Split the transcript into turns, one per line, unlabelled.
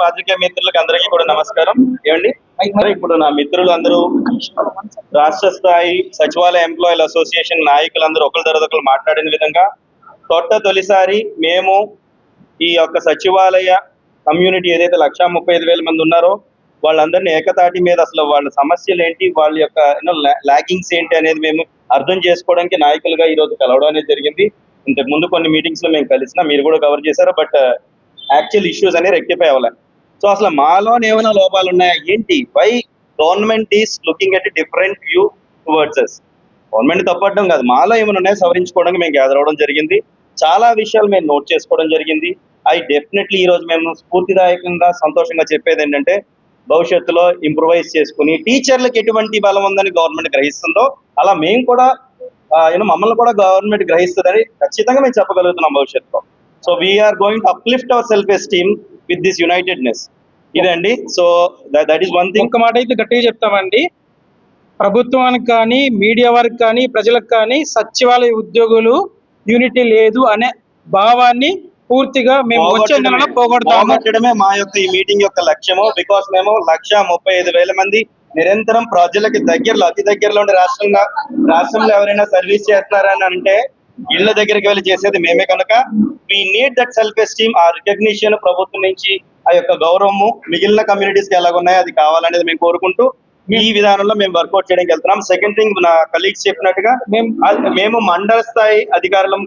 పాత్రికేయ మిత్రులకు అందరికీ కూడా నమస్కారం. ఏమండి? ఇప్పుడు నా మిత్రులు అందరూ రాష్ట్ర స్థాయి సచివాలయ ఎంప్లాయీల అసోసియేషన్ నాయకులందరూ ఒకరి తర్వాత ఒకరు మాట్లాడిన విధంగా తొట్ట తొలిసారి మేము ఈ యొక్క సచివాలయ కమ్యూనిటీ ఏదైతే లక్షా ముప్పై ఐదు వేల మంది ఉన్నారో వాళ్ళందరినీ ఏకతాటి మీద అసలు వాళ్ళ సమస్యలు ఏంటి వాళ్ళ యొక్క లాగింగ్స్ ఏంటి అనేది మేము అర్థం చేసుకోవడానికి నాయకులుగా ఈ రోజు కలవడం అనేది జరిగింది. ఇంతకు ముందు కొన్ని మీటింగ్స్లో మేము కలిసిన మీరు కూడా కవర్ చేశారు బట్ యాక్చువల్ ఇష్యూస్ అనేవి రెక్టిఫై అవ్వలే. సో అసలు మాలో ఏమైనా లోపాలు ఉన్నాయా ఏంటి why government is looking at different view towards us government తప్పడం కాదు. మాలో ఏమైనా ఉన్నాయో? సవరించుకోవడానికి మేము గ్యాదర్ అవ్వడం జరిగింది. చాలా విషయాలు మేము నోట్ చేసుకోవడం జరిగింది. అవి డెఫినెట్లీ ఈ రోజు మేము స్ఫూర్తిదాయకంగా సంతోషంగా చెప్పేది ఏంటంటే భవిష్యత్తులో ఇంప్రూవైజ్ చేసుకుని టీచర్లకు ఎటువంటి బలం ఉందని గవర్నమెంట్ గ్రహిస్తుందో అలా మేము కూడా మమ్మల్ని కూడా గవర్నమెంట్ గ్రహిస్తుందని ఖచ్చితంగా మేము చెప్పగలుగుతున్నాం భవిష్యత్తులో. So we are going to uplift our self esteem with this unitedness ఇదండి. So that is one thing
ఇంకొక మాట అయితే గట్టిగా చెప్తామండి. ప్రభుత్వానికి కానీ మీడియా వారికి కానీ ప్రజలకు కానీ సచివాలయ ఉద్యోగులు యూనిటీ లేదు అనే భావాన్ని పూర్తిగా మేము వచ్చే నెలలో పోగొడతాము.
పోగొట్టడమే మా యొక్క ఈ మీటింగ్ యొక్క లక్ష్యము. బికాస్ మేము లక్ష ముప్పై ఐదు వేల మంది నిరంతరం ప్రజలకి దగ్గరలో అతి దగ్గరలో ఉండే రాష్ట్రంగా రాష్ట్రంలో ఎవరైనా సర్వీస్ చేస్తున్నారని అంటే ఇళ్ళ దగ్గరికి వెళ్ళి చేసేది మేమే కనుక. We need that self esteem ఆ రికగ్నిషన్ ప్రభుత్వం నుంచి ఆ యొక్క గౌరవము మిగిలిన కమ్యూనిటీస్కి ఎలాగున్నాయో అది కావాలనేది మేము కోరుకుంటూ ఈ విధానంలో మేము వర్కౌట్ చేయడానికి వెళ్తున్నాం. సెకండ్ థింగ్ నా కలీగ్స్ చెప్పినట్టుగా మేము మండల స్థాయి అధికారులం